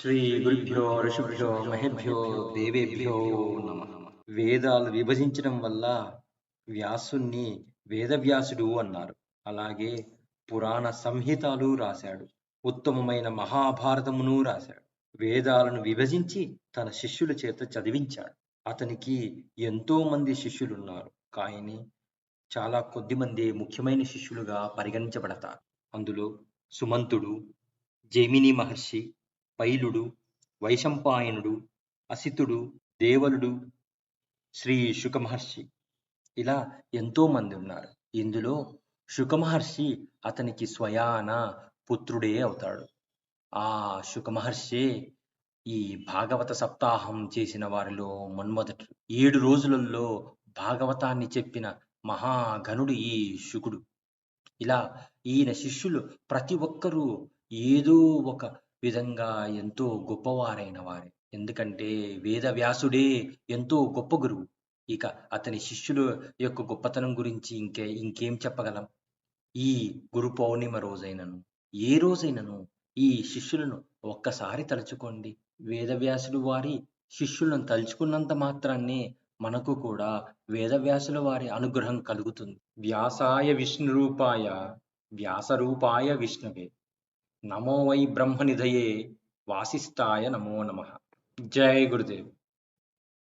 శ్రీ గురుభ్యో ఋషిభ్యో మహేభ్యో దేవేభ్యో నమ. వేదాలు విభజించడం వల్ల వ్యాసుణ్ణి వేదవ్యాసుడు అన్నారు. అలాగే పురాణ సంహితాలు రాశాడు. ఉత్తమమైన మహాభారతమును రాశాడు. వేదాలను విభజించి తన శిష్యుల చేత చదివించాడు. అతనికి ఎంతో మంది శిష్యులున్నారు. కానీ చాలా కొద్ది మంది ముఖ్యమైన శిష్యులుగా పరిగణించబడతారు. అందులో సుమంతుడు జైమిని మహర్షి పైలుడు వైశంపాయనుడు అసితుడు దేవలుడు శ్రీ శుకమహర్షి. ఇలా ఎంతో మంది ఉన్నారు. ఇందులో శుకమహర్షి అతనికి స్వయాన పుత్రుడే అవుతాడు. ఆ శుకమహర్షి ఈ భాగవత సప్తాహం చేసిన వారిలో మొన్మొదటి. ఏడు రోజులలో భాగవతాన్ని చెప్పిన మహాగణుడు ఈ శుకుడు. ఇలా ఈయన శిష్యులు ప్రతి ఒక్కరూ ఏదో ఒక విధంగా ఎంతో గొప్పవారైన వారే. ఎందుకంటే వేదవ్యాసుడే ఎంతో గొప్ప గురువు. ఇక అతని శిష్యుల యొక్క గొప్పతనం గురించి ఇంకే ఇంకేం చెప్పగలం? ఈ గురు పౌర్ణిమ రోజైనను ఏ రోజైనను ఈ శిష్యులను ఒక్కసారి తలుచుకోండి. వేదవ్యాసుడు వారి శిష్యులను తలుచుకున్నంత మాత్రాన్నే మనకు కూడా వేదవ్యాసుల వారి అనుగ్రహం కలుగుతుంది. వ్యాసాయ విష్ణు రూపాయ వ్యాసరూపాయ విష్ణువే. నమో వై బ్రహ్మనిధయే వాసిష్ఠాయ నమో నమ. జై గురుదేవ్.